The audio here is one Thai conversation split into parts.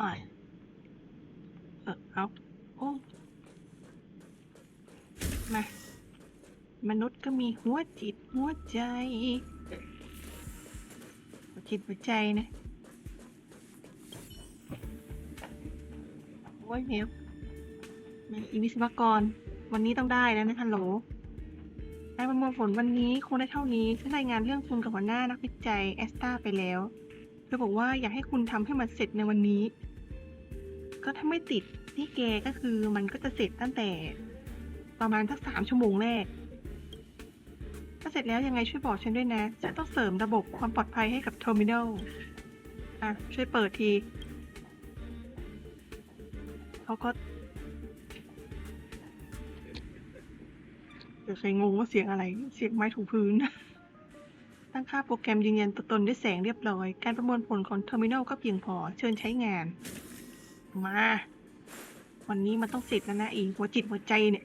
อ่อยเออเอาโอ้มามนุษย์ก็มีหัวจิตหัวใจ หัวจิตหัวใจนะโอ้ยเมลอีวิศวกร วันนี้ต้องได้แล้วนะฮัลโหลการประมวลผลวันนี้คงได้เท่านี้ฉันรายงานเรื่องคุณกับหัวหน้านักวิจัยแอสตาไปแล้วเธอบอกว่าอยากให้คุณทำให้มันเสร็จในวันนี้ ก็ถ้าไม่ติดที่แกก็คือมันก็จะเสร็จตั้งแต่ ประมาณสักสามชั่วโมงแรก ถ้าเสร็จแล้วยังไงช่วยบอกฉันด้วยนะ ฉันต้องเสริมระบบความปลอดภัยให้กับเทอร์มินอลอะ ช่วยเปิดทีเขาก็เดี๋ยวใครงงว่าเสียงอะไร เสียงไม้ถูพื้น ตั้งค่าโปรแกรมยืนยันตัวตนด้วยแสงเรียบร้อย การประมวลผลของเทอร์มินอลก็เพียงพอ เชิญใช้งาน มา วันนี้มันต้องเสร็จแล้วนะอีหัวจิตหัวใจเนี่ย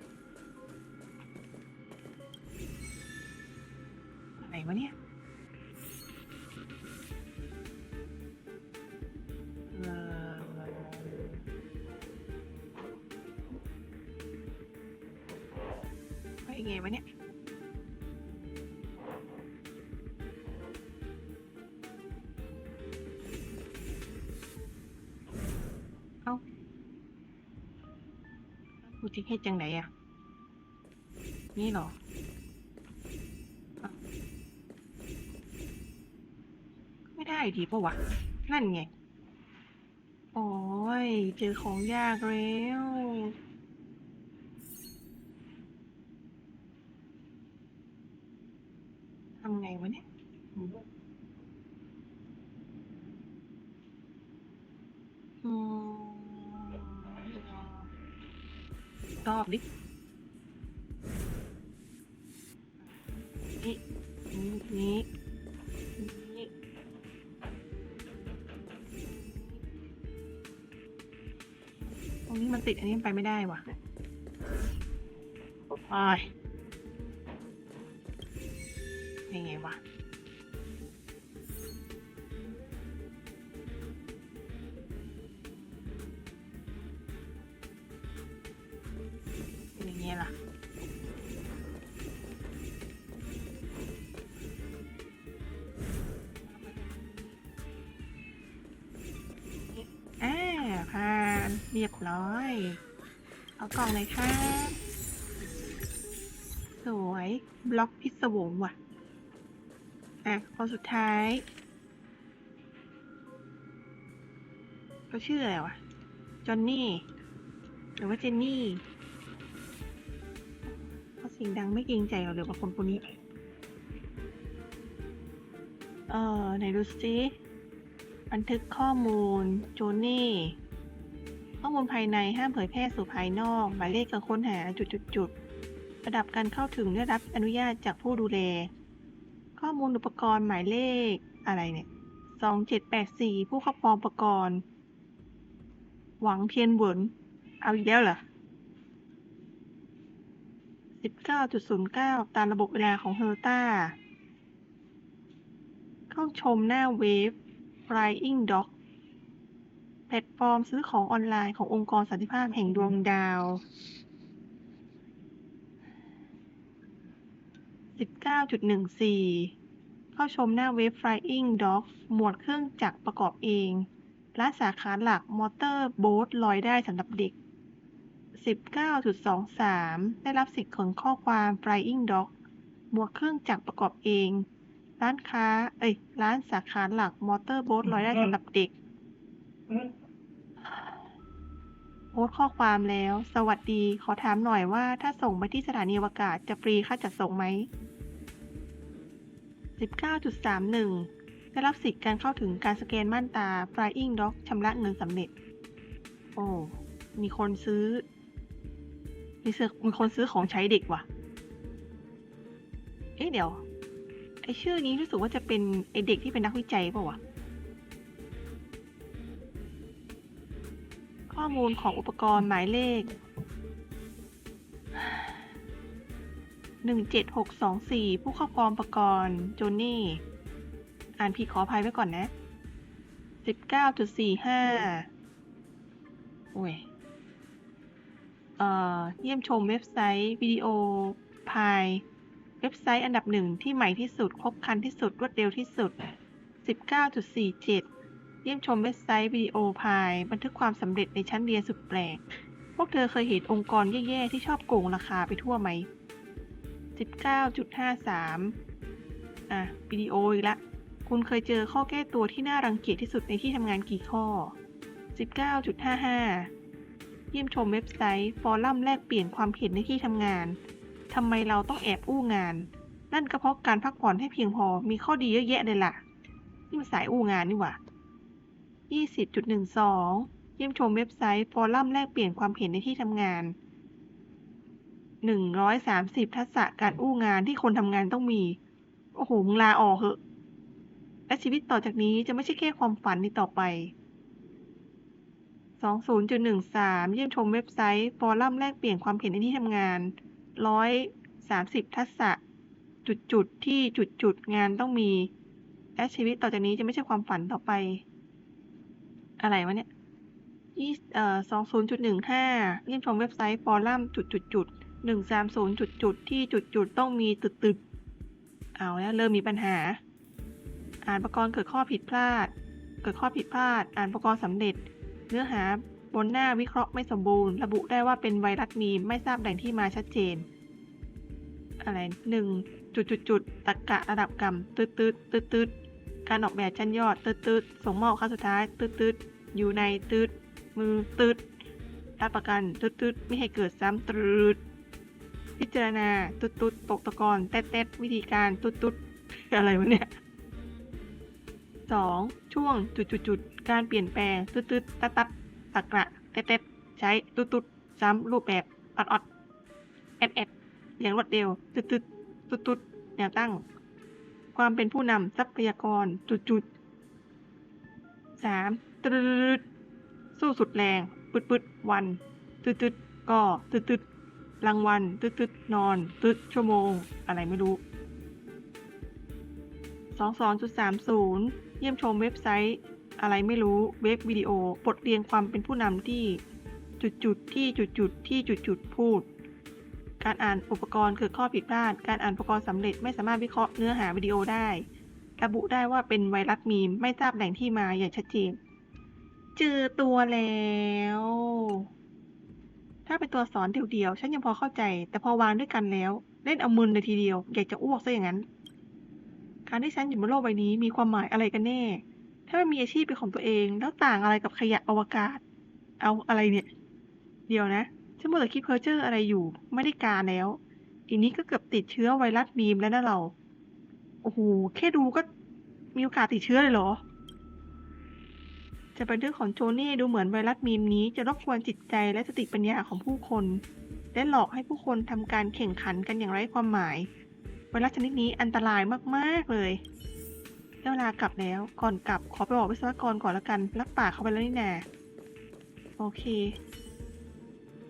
อะไรวะเนี่ยเอ่อไปไงวะเนี่ย จะเฮ็ดจังไหนอะนี่หรอ ไม่ได้ดีปะวะ นั่นไง โอ้ย เจอของยากแล้วทำไงวะเนี่ย อบดินี่นี่นี่ตรงนี้มันติดอันนี้ไปไม่ได้ว่ะโอ้ย นี้ล่ะ อ่าผ่านเรียบร้อย เอากล่องเลยค่ะ สวย บล็อกพิศวงว่ะ อะคนสุดท้ายเขาชื่ออะไรวะ จอนนี่ หรือว่าเจนนี่ สียงดังไม่เกรงใจเราเลยว่าคนคนนี้ เออไหนดูสิบันทึกข้อมูลโจนี่ ข้อมูลภายในห้ามเผยแพร่สู่ภายนอก หมายเลขการค้นหาจุดๆๆระดับการเข้าถึงได้รับอนุญาตจากผู้ดูแล ข้อมูลอุปกรณ์หมายเลขอะไรเนี่ยสองเจ็ดแปดสี่ผู้ครอบครองอุปกรณ์ หวังเทียนเหวนเอาอีกแล้วเหรอ สิบเก้าจุดศูนย์เก้าตามระบบเวลาของเฮอร์ต้าเข้าชมหน้าเว็บ Flying Dog แพลตฟอร์มซื้อของออนไลน์ขององค์กรสันติภาพแห่งดวงดาว 19.14 เข้าชมหน้าเว็บ Flying Dog หมวดเครื่องจักรประกอบเอง และสาขาหลักมอเตอร์โบ๊ทลอยได้สำหรับเด็ก 19.23 ได้รับสิทธิ์ขนข้อความ Flying Dog หมวดเครื่องจักรประกอบเอง ร้านค้า เอ้ย ร้านสาขาหลักมอเตอร์โบ๊ทลอยได้สำหรับเด็ก โพสต์ข้อความแล้ว สวัสดี ขอถามหน่อยว่าถ้าส่งไปที่สถานีอวกาศจะฟรีค่าจัดส่งไหม 19.31 ได้รับสิทธิ์การเข้าถึงการสแกนม่านตา Flying Dog ชำระเงินสำเร็จ โอ้มีคนซื้อ มีซื้อมีคนซื้อของใช้เด็กว่ะ เอ๊ะเดี๋ยว ไอชื่อนี้รู้สึกว่าจะเป็นไอเด็กที่เป็นนักวิจัยเปล่าวะ ข้อมูลของอุปกรณ์หมายเลข หนึ่งเจ็ดหกสองสี่ผู้ครอบครองอุปกรณ์โจนี่ อ่านผิดขออภัยไว้ก่อนนะสิบเก้าจุดสี่ห้าอ้ย เยี่ยมชมเว็บไซต์วิดีโอพายเว็บไซต์อันดับหนึ่งที่ใหม่ที่สุด ครบครันที่สุด รวดเร็วที่สุด 19.47 เยี่ยมชมเว็บไซต์วิดีโอพายบันทึกความสำเร็จในชั้นเรียนสุดแปลก พวกเธอเคยเห็นองค์กรแย่ๆ ที่ชอบโกงราคาไปทั่วไหม 19.53 อะวิดีโออีกละ คุณเคยเจอข้อแก้ตัวที่น่ารังเกียจที่สุดในที่ทำงานกี่ข้อ 19.55 เยี่ยมชมเว็บไซต์ ฟอรัมแลกเปลี่ยนความเห็นในที่ทำงานทำไมเราต้องแอบอู้งาน นั่นก็เพราะการพักผ่อนให้เพียงพอมีข้อดีเยอะแยะเลยล่ะนี่มันสายอู้งานนี่หว่า20.12 เยี่ยมชมเว็บไซต์ ฟอรัมแลกเปลี่ยนความเห็นในที่ทำงาน 130 ทักษะการอู้งานที่คนทำงานต้องมี โอ้โหมึงลาออกเหอะ และชีวิตต่อจากนี้จะไม่ใช่แค่ความฝันในต่อไป 20.13 เยี่ยมชมเว็บไซต์ ฟอรัมแลกเปลี่ยนความเห็นในที่ทำงาน 130 ทักษะ จุดๆที่จุดๆงานต้องมี และชีวิตต่อจากนี้จะไม่ใช่ความฝันต่อไป อะไรวะเนี่ยยี่เอ่อ20.15 เยี่ยมชมเว็บไซต์ ฟอรัมจุดๆๆ130 จุดๆที่จุดๆต้องมีตึกๆเอาแล้วเริ่มมีปัญหา อ่านประกรณ์เกิดข้อผิดพลาด เกิดข้อผิดพลาด อ่านประกรณ์สำเร็จ เนื้อหาบนหน้าวิเคราะห์ไม่สมบูรณ์ ระบุได้ว่าเป็นไวรัสมีมไม่ทราบแหล่งที่มาชัดเจน อะไรหนึ่งจุดจุดจุดตรรกะระดับกรรมตืดตืดตืดตืดการออกแบบชั้นยอดตืดตืดส่งมอบครั้งสุดท้ายตืดตืดอยู่ในตืดมือตืดรับประกันตืดตืดไม่ให้เกิดซ้ำตืดพิจารณาตืดตืดตกตะกอนแต๊ดแต๊ดวิธีการตืดตืดอะไรวะเนี่ย สองช่วงจุดจุดจุดการเปลี่ยนแปลงตืดตืดตัดตัดตะกระเต็ดเต็ดใช้ตุดตุดซ้ำรูปแบบออดออดแอดแอดอย่างรวดเร็วตุดตุดตุดตุดแนวตั้ง ความเป็นผู้นำทรัพยากรจุดจุดสามตรึดสู้สุดแรงปึดปึดวันตืดตืดก่อตืดตืดรางวัลตืดตืดนอนตืดชั่วโมง อะไรไม่รู้ 22.30 เยี่ยมชมเว็บไซต์ อะไรไม่รู้เว็บวิดีโอบทเรียนความเป็นผู้นำที่จุดๆที่จุดๆที่จุดๆพูด การอ่านอุปกรณ์เกิดข้อผิดพลาด การอ่านอุปกรณ์สำเร็จไม่สามารถวิเคราะห์เนื้อหาวิดีโอได้ ระบุได้ว่าเป็นไวรัสมีมไม่ทราบแหล่งที่มาอย่างชัดเจนเจอตัวแล้ว ถ้าเป็นตัวสอนเดี่ยวๆฉันยังพอเข้าใจ แต่พอวางด้วยกันแล้ว เล่นเอามึนเลยทีเดียว อยากจะอ้วกซะอย่างนั้น การที่ฉันอยู่บนโลกใบนี้มีความหมายอะไรกันแน่ ถ้าไม่มีอาชีพเป็นของตัวเอง แล้วต่างอะไรกับขยะอวกาศ เอาอะไรเนี่ย เดี๋ยวนะฉันมัวแต่คิดเพ้อเจ้ออะไรอยู่ ไม่ได้การแล้ว อีนี้ก็เกือบติดเชื้อไวรัสมีมแล้วนะเรา โอ้โห แค่ดูก็มีโอกาสติดเชื้อเลยเหรอ จะเป็นเรื่องของโจเน่ดูเหมือนไวรัสมีมนี้จะรบกวนจิตใจและสติปัญญาของผู้คน และหลอกให้ผู้คนทำการแข่งขันกันอย่างไร้ความหมาย ไวรัสชนิดนี้อันตรายมากๆเลยได้เวลากลับแล้ว ก่อนกลับขอไปบอกวิศวกรก่อนละกัน รับปากเขาไปแล้วนี่แนาโอเค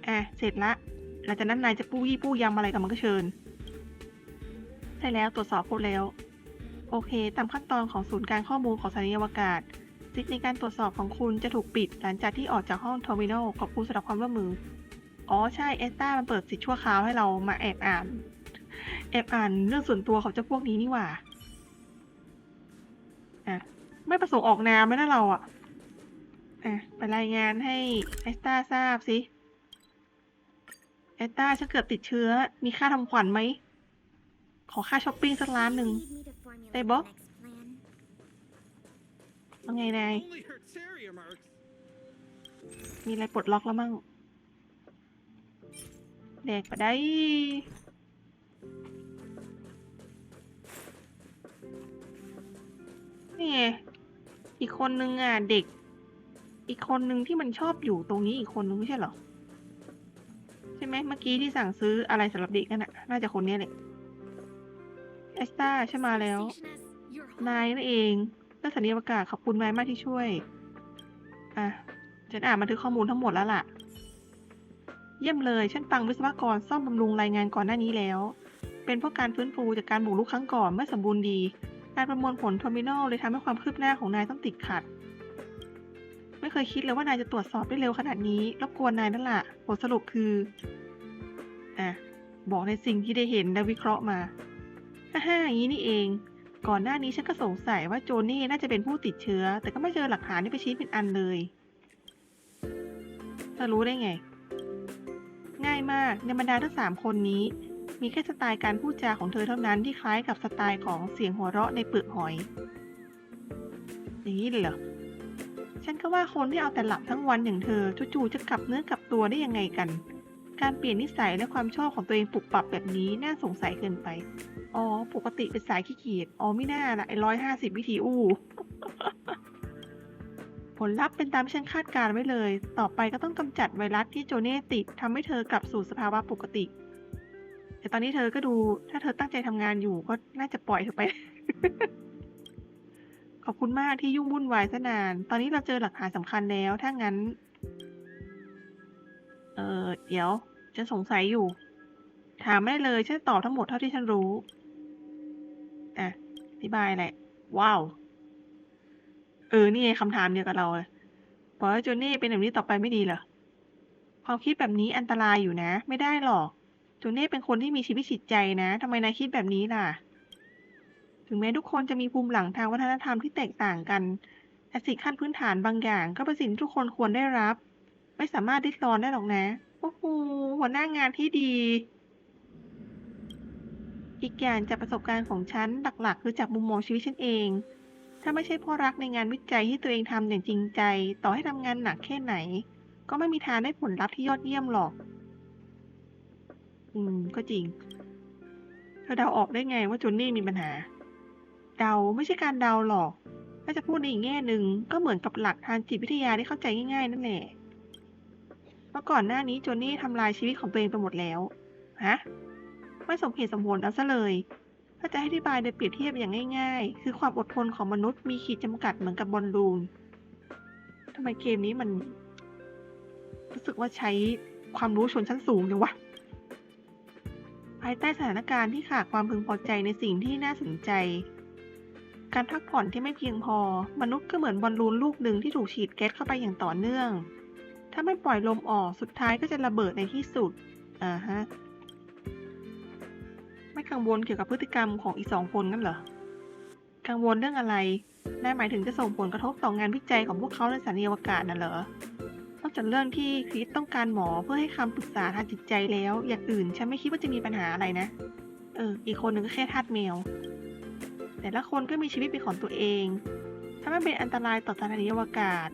อะเสร็จละ หลังจากนั้นนายจะปู้ยี่ปู้ยำอะไรกับมันก็เชิญ ใช่แล้วตรวจสอบครบแล้ว โอเค ตามขั้นตอนของศูนย์การข้อมูลของสถานีอวกาศสิทธิ์ในการตรวจสอบของคุณจะถูกปิด หลังจากที่ออกจากห้องเทอร์มินอลขอบคุณสำหรับความร่วมมือ อ๋อใช่เอสตามันเปิดสิทธิ์ชั่วคราวให้เรามาแอบอ่าน แอบอ่านเรื่องส่วนตัวของเจ้าพวกนี้นี่หว่าอะไม่ประสงค์ออกนามไม่นะเราอะอะไปรายงานให้เอสตาทราบสิเอสตาฉันเกือบติดเชื้อ มีค่าทำขวัญไหม ขอค่าช้อปปิ้งสักล้านหนึ่ง They Hey, both. Bob? ว่าไงนาย มีอะไรปลดล็อกแล้วมั่งแดกไปได้ นี่ไงอีกคนนึงอะเด็ก อีกคนนึงที่มันชอบอยู่ตรงนี้อีกคนนึงไม่ใช่เหรอ ใช่ไหมเมื่อกี้ที่สั่งซื้ออะไรสำหรับเด็กนั่นน่ะน่าจะคนนี้แหละเอสตาใช่มาแล้ว นายนั่นเองนักสัญญาประกาศขอบคุณนายมากที่ช่วย อะ ฉันอ่านบันทึกข้อมูลทั้งหมดแล้วล่ะ เยี่ยมเลย ฉันฟังวิศวกรซ่อมบำรุงรายงานก่อนหน้านี้แล้ว เป็นเพราะการฟื้นฟูจากการบุกรุกครั้งก่อนไม่สมบูรณ์ดี การประมวลผลเทอร์มินอลเลยทำให้ความคืบหน้าของนายต้องติดขัด ไม่เคยคิดเลยว่านายจะตรวจสอบได้เร็วขนาดนี้ รบกวนนายนั่นแหละผลสรุปคืออะบอกในสิ่งที่ได้เห็นและวิเคราะห์มาฮ่าๆอย่างนี้นี่เอง ก่อนหน้านี้ฉันก็สงสัยว่าโจนี่น่าจะเป็นผู้ติดเชื้อ แต่ก็ไม่เจอหลักฐานที่ไปชี้เป็นอันเลยเธอรู้ได้ไง ง่ายมากในบรรดาทั้งสามคนนี้ มีแค่สไตล์การพูดจาของเธอเท่านั้นที่คล้ายกับสไตล์ของเสียงหัวเราะในเปลือกหอย อย่างนี้เลยเหรอ ฉันก็ว่าคนที่เอาแต่หลับทั้งวันอย่างเธอจู่ๆจะกลับเนื้อกลับตัวได้ยังไงกัน การเปลี่ยนนิสัยและความชอบของตัวเองปรับปรับแบบนี้น่าสงสัยเกินไป อ๋อ ปกติเป็นสายขี้เกียจ อ๋อไม่น่าละไอ้ร้อยห้าสิบวิธีอู้ผลลัพธ์เป็นตามที่ฉันคาดการไว้เลย ต่อไปก็ต้องกำจัดไวรัสที่โจเน่ติดทำให้เธอกลับสู่สภาวะปกติ แต่ตอนนี้เธอก็ดู ถ้าเธอตั้งใจทำงานอยู่ก็น่าจะปล่อยเธอไป ขอบคุณมากที่ยุ่งวุ่นวายซะนาน ตอนนี้เราเจอหลักฐานสำคัญแล้ว ถ้างั้น เออเดี๋ยวฉันสงสัยอยู่ ถามไม่ได้เลย ฉันตอบทั้งหมดเท่าที่ฉันรู้อะอธิบายแหละ ว้าว เออ นี่ไงคำถามเดียวกับเราเลยบอกว่าโจนี่เป็นแบบนี้ต่อไปไม่ดีเหรอความคิดแบบนี้อันตรายอยู่นะ ไม่ได้หรอก โจนี่เป็นคนที่มีชีวิตจิตใจนะทำไมนายคิดแบบนี้ล่ะ ถึงแม้ทุกคนจะมีภูมิหลังทางวัฒนธรรมที่แตกต่างกันแต่สิ่งขั้นพื้นฐานบางอย่างก็เป็นสิ่งที่ทุกคนควรได้รับ ไม่สามารถริดรอนได้หรอกนะโอ้โหหัวหน้างานที่ดี อีกอย่างจากประสบการณ์ของฉันหลักๆ คือจากมุมมองชีวิตฉันเอง ถ้าไม่ใช่พ่อรักในงานวิจัยที่ตัวเองทำอย่างจริงใจ ต่อให้ทำงานหนักแค่ไหน ก็ไม่มีทางได้ผลลัพธ์ที่ยอดเยี่ยมหรอก อืม ก็จริงเธอเดาออกได้ไงว่าโจนนี่มีปัญหา เดาไม่ใช่การเดาหรอก ถ้าจะพูดในอีกแง่หนึ่งก็เหมือนกับหลักทางจิตวิทยาที่เข้าใจง่ายๆนั่นแหละเมื่อก่อนหน้านี้โจนนี่ทำลายชีวิตของตัวเองไปหมดแล้ว ฮะ ไม่สมเหตุสมผลเอาซะเลยถ้าจะให้อธิบายโดยเปรียบเทียบอย่างง่ายๆ คือความอดทนของมนุษย์มีขีดจำกัดเหมือนกับบอลลูนทำไมเกมนี้มัน รู้สึกว่าใช้ความรู้ชนชั้นสูงจังวะ ภายใต้สถานการณ์ที่ขาดความพึงพอใจในสิ่งที่น่าสนใจ การพักผ่อนที่ไม่เพียงพอ มนุษย์ก็เหมือนบอลลูนลูกหนึ่งที่ถูกฉีดแก๊สเข้าไปอย่างต่อเนื่อง ถ้าไม่ปล่อยลมออกสุดท้ายก็จะระเบิดในที่สุด อ่าฮะ ไม่กังวลเกี่ยวกับพฤติกรรมของอีกสองคนนั่นเหรอ กังวลเรื่องอะไรนายหมายถึงจะส่งผลกระทบต่องานวิจัยของพวกเขาในสถานีอวกาศน่ะเหรอ อกจากเรื่องที่คริสต้องการหมอเพื่อให้คำปรึกษาทางจิตใจแล้ว อย่างอื่นฉันไม่คิดว่าจะมีปัญหาอะไรนะ เออ อีกคนหนึ่งก็แค่ทาสแมว แต่ละคนก็มีชีวิตเป็นของตัวเอง ถ้าไม่เป็นอันตรายต่อสถานีอวกาศ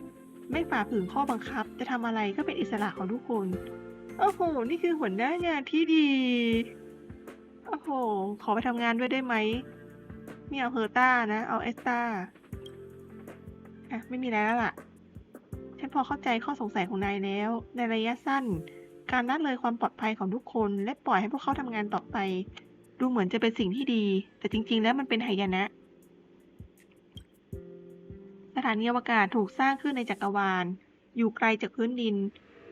ไม่ฝ่าฝืนข้อบังคับ จะทำอะไรก็เป็นอิสระของทุกคน โอ้โห นี่คือหัวหน้างานที่ดี โอ้โห ขอไปทำงานด้วยได้ไหมไม่เอาเฮอร์ต้านะ เอาเอสตาอะ ไม่มีอะไรแล้วล่ะ ฉันพอเข้าใจข้อสงสัยของนายแล้ว ในระยะสั้น การละเลยความปลอดภัยของทุกคน และปล่อยให้พวกเขาทำงานต่อไป ดูเหมือนจะเป็นสิ่งที่ดี แต่จริง ๆ แล้วมันเป็นหายนะ สถานีอวกาศถูกสร้างขึ้นในจักรวาล อยู่ไกลจากพื้นดิน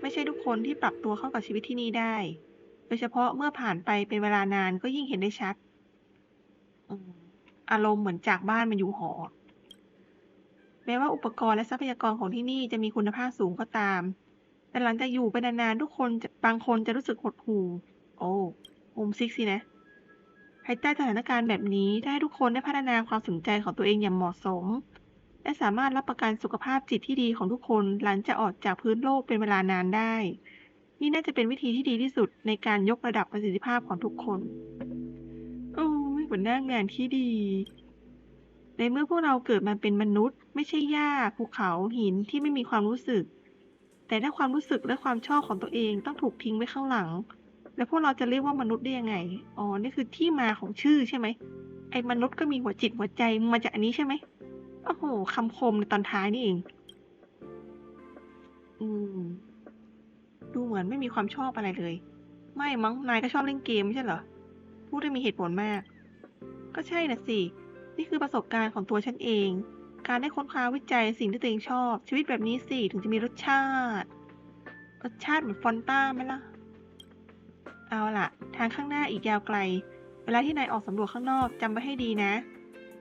ไม่ใช่ทุกคนที่ปรับตัวเข้ากับชีวิตที่นี่ได้ โดยเฉพาะเมื่อผ่านไปเป็นเวลานานก็ยิ่งเห็นได้ชัดอารมณ์เหมือนจากบ้านมาอยู่หอ แม้ว่าอุปกรณ์และทรัพยากรของที่นี่จะมีคุณภาพสูงก็ตาม แต่หลังจากอยู่ไปนานๆทุกคนบางคนจะรู้สึกหดหู่ โอ้โฮมซิกสินะ ภายใต้สถานการณ์แบบนี้ถ้าให้ทุกคนได้พัฒนาความสนใจของตัวเองอย่างเหมาะสม และสามารถรับประกันสุขภาพจิตที่ดีของทุกคนหลังจากออกจากพื้นโลกเป็นเวลานานได้ นี่น่าจะเป็นวิธีที่ดีที่สุดในการยกระดับประสิทธิภาพของทุกคน โอ้ยหัวหน้างานที่ดี ในเมื่อพวกเราเกิดมาเป็นมนุษย์ ไม่ใช่หญ้าภูเขาหินที่ไม่มีความรู้สึก แต่ถ้าความรู้สึกและความชอบของตัวเองต้องถูกทิ้งไว้ข้างหลัง แล้วพวกเราจะเรียกว่ามนุษย์ได้ยังไง อ๋อ นี่คือที่มาของชื่อใช่ไหม ไอ้มนุษย์ก็มีหัวจิตหัวใจมาจากอันนี้ใช่ไหมโอ้โหคำคมในตอนท้ายนี่เอง อืม ดูเหมือนไม่มีความชอบอะไรเลย ไม่มั้ง นายก็ชอบเล่นเกมไม่ใช่เหรอ พูดได้มีเหตุผลมาก ก็ใช่น่ะสิ นี่คือประสบการณ์ของตัวฉันเอง การได้ค้นคว้าวิจัยสิ่งที่ตัวเองชอบ ชีวิตแบบนี้สิถึงจะมีรสชาติ รสชาติเหมือนฟอนต้าไหมล่ะ เอาล่ะ ทางข้างหน้าอีกยาวไกล เวลาที่นายออกสำรวจข้างนอกจำไว้ให้ดีนะ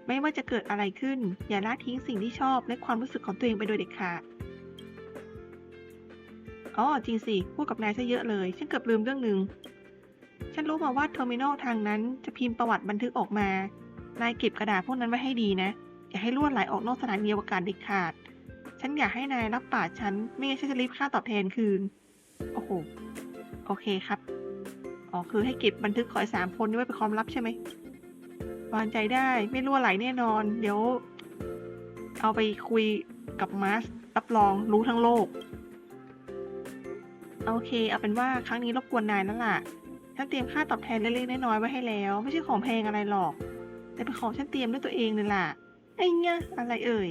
ไม่ว่าจะเกิดอะไรขึ้น อย่าละทิ้งสิ่งที่ชอบและความรู้สึกของตัวเองไปโดยเด็ดขาดอ๋อจริงสิพูดกับนายซะเยอะเลย ฉันเกือบลืมเรื่องหนึ่งฉันรู้มาว่าเทอร์มินอลทางนั้นจะพิมพ์ประวัติบันทึกออกมา นายเก็บกระดาษพวกนั้นไว้ให้ดีนะ อย่าให้ล่วนไหลออกนอกสถานีอวกาศเด็ดขาด ฉันอยากให้นายรับปากฉัน ไม่งั้นฉันจะรีบค่าตอบแทนคืน โอ้โห โอเคครับ อ๋อ คือให้เก็บบันทึกขอไอ้สามคนนี้ไว้เป็นความลับใช่ไหม วางใจได้ ไม่รั่วไหลแน่นอน เดี๋ยว เอาไปคุยกับมาร์สรับรองรู้ทั้งโลก โอเค เอาเป็นว่าครั้งนี้รบกวนนายนั่นแหละฉันเตรียมค่าตอบแทนเล็กๆน้อยๆไว้ให้แล้ว ไม่ใช่ของแพงอะไรหรอก แต่เป็นของฉันเตรียมด้วยตัวเองเลยล่ะ ไอ้เนี่ยอะไรเอ่ย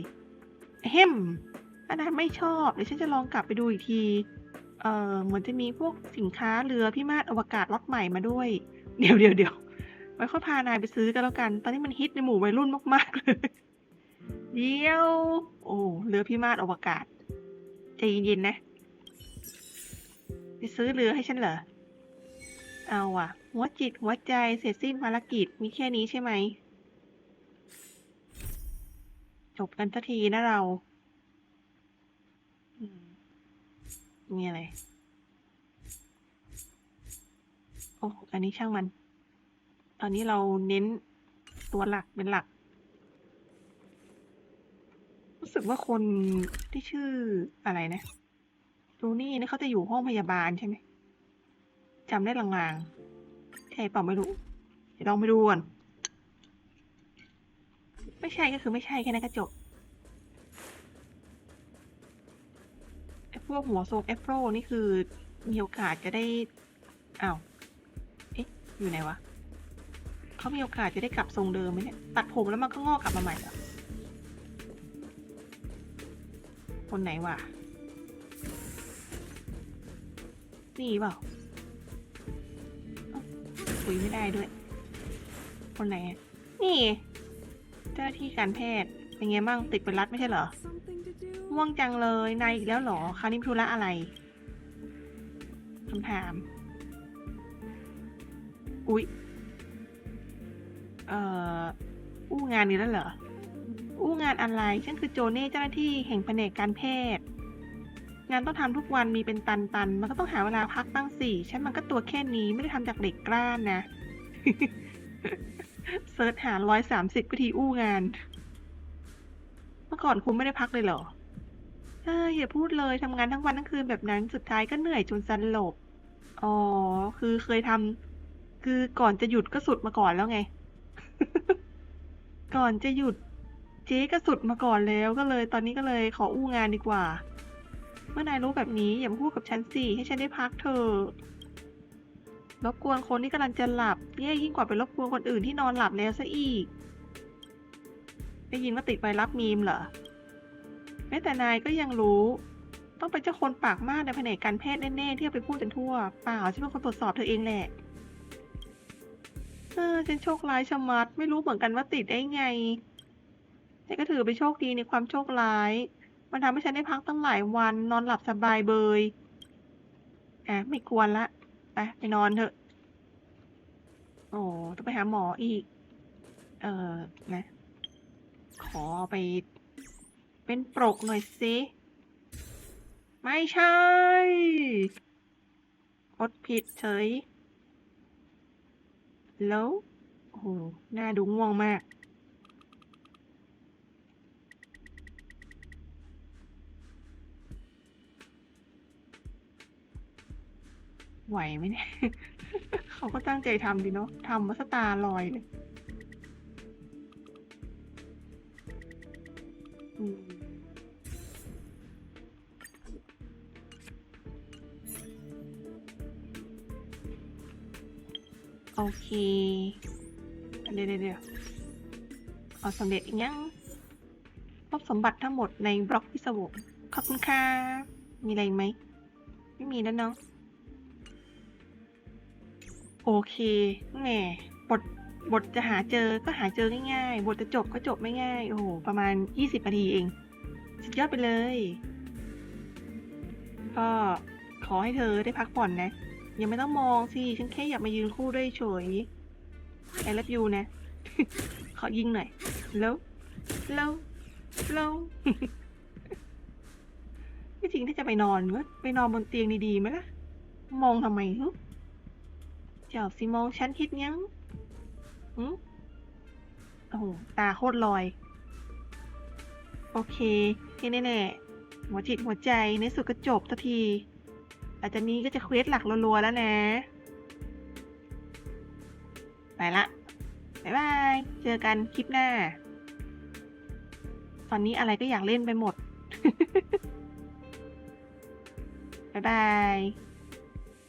เฮมถ้านายไม่ชอบเดี๋ยวฉันจะลองกลับไปดูอีกที เอ่อ เหมือนจะมีพวกสินค้าเรือพิมาศอวกาศล็อตใหม่มาด้วย เดี๋ยวเดี๋ยวเดี๋ยวไว้ค่อยพานายไปซื้อกันแล้วกัน ตอนนี้มันฮิตในหมู่วัยรุ่นมากๆเลยเดี๋ยว โอ้เรือพิมาศอวกาศใจเย็นๆนะไปซื้อเรือให้ฉันเหรอ เอาอะหัวจิตหัวใจเสร็จสิ้นภารกิจมีแค่นี้ใช่ไหม จบกันสักทีนะเรามมีอะไร โอ้ อันนี้ช่างมัน ตอนนี้เราเน้นตัวหลักเป็นหลัก รู้สึกว่าคนที่ชื่ออะไรนะ ดูนี่นี่เขาจะอยู่ห้องพยาบาลใช่ไหมจำได้ลางๆ ใช่เปล่าไม่รู้ เดี๋ยวลองไปดูก่อน ไม่ใช่ก็คือไม่ใช่แค่นั้นก็จบไอ้พวกหัวทรงแอฟโรนี่คือมีโอกาสจะได้อ้าวเอ๊ะอยู่ไหนวะเขามีโอกาสจะได้กลับทรงเดิมไหมเนี่ยตัดผมแล้วมันก็งอกกลับมาใหม่เหรอคนไหนวะนี่เปล่าคุยไม่ได้ด้วย คนไหน นี่ เจ้าหน้าที่การแพทย์ เป็นไงบ้างติดเป็นรัดไม่ใช่เหรอม่วงจังเลยนายอีกแล้วเหรอคราวนี้ธุระอะไรคำถาม อุ๊ย เอ่อ อู้งานนี้แล้วเหรอ อู้งานอะไรฉันคือโจเน่เจ้าหน้าที่แห่งแผนกการแพทย์ งานต้องทำทุกวันมีเป็นตันๆมันก็ต้องหาเวลาพักบ้งสิฉันมันก็ตัวแค่นี้ไม่ได้ทำจากเหล็กกล้านนะ เซิร์ชหาร้อยสามสิบวิธีอู้งาน เมื่อก่อนคุณไม่ได้พักเลยเหรอเอ้ยอย่าพูดเลยทำงานทั้งวันทั้งคืนแบบนั้นสุดท้ายก็เหนื่อยจนสลบ อ๋อ คือเคยทำคือก่อนจะหยุดก็สุดมาก่อนแล้วไง ก่อนจะหยุด เจ๊ก็สุดมาก่อนแล้วก็เลย ตอนนี้ก็เลยขออู้งานดีกว่า เมื่อนายรู้แบบนี้อย่ามาพูดกับฉันสิให้ฉันได้พักเถอะ รบกวนคนที่กำลังจะหลับแย่ยิ่งกว่าไปรบกวนคนอื่นที่นอนหลับแล้วซะอีก ได้ยินว่าติดไวรัสมีมเหรอแม้แต่นายก็ยังรู้ ต้องเป็นเจ้าคนปากมากในแผนกการแพทย์แน่ๆที่เอาไปพูดจนทั่วเปล่าฉันเป็นคนตรวจสอบเธอเองแหละเออฉันโชคร้ายชะมัด ไม่รู้เหมือนกันว่าติดได้ไง แต่ก็ถือเป็นโชคดีในความโชคร้าย มันทำให้ฉันได้พักตั้งหลายวันนอนหลับสบายเบยอะไม่กวนละ ไปไปนอนเถอะ โอ้ต้องไปหาหมออีก เออนะ ขอไป เป็นปรกหน่อยสิไม่ใช่กดผิดเฉย แล้วโอ้โหหน้าดูง่วงมาก ไหวไหมเนี่ย เขาก็ตั้งใจทำดีเนาะทำมาสตาร์ลอยเลยอืมโอเค เดี๋ยวเดี๋ยวเอาสำเร็จอีกยังพบสมบัติทั้งหมดในบล็อกพิศวงขอบคุณค่ะ มีอะไรอีกไหม ไม่มีแล้วเนาะ โอเคแหมบทบทจะหาเจอก็หาเจอง่ายๆ บทจะจบก็จบไม่ง่าย โอ้โห ประมาณ 20นาทีเอง สุดยอดไปเลย ก็ขอให้เธอได้พักผ่อนนะยังไม่ต้องมองสิ ฉันแค่อยากมายืนคู่ด้วยเฉย I love you นะ ขอยิงหน่อย แล้วแล้วแล้ววิธีงที่จะไปนอนก็ไปนอนบนเตียงดีๆไหมล่ะ มองทำไมฮึ เจ้าสิมองฉันคิดยังหืมโอ้โห ตาโคตรลอย โอเคที่แน่ๆหัวจิตหัวใจในสุดก็จบสักทีหลังจากนี้ก็จะเควสหลักรัวๆแล้วนะ ไปละ บ๊ายบาย เจอกันคลิปหน้า ตอนนี้อะไรก็อยากเล่นไปหมด บ๊ายบาย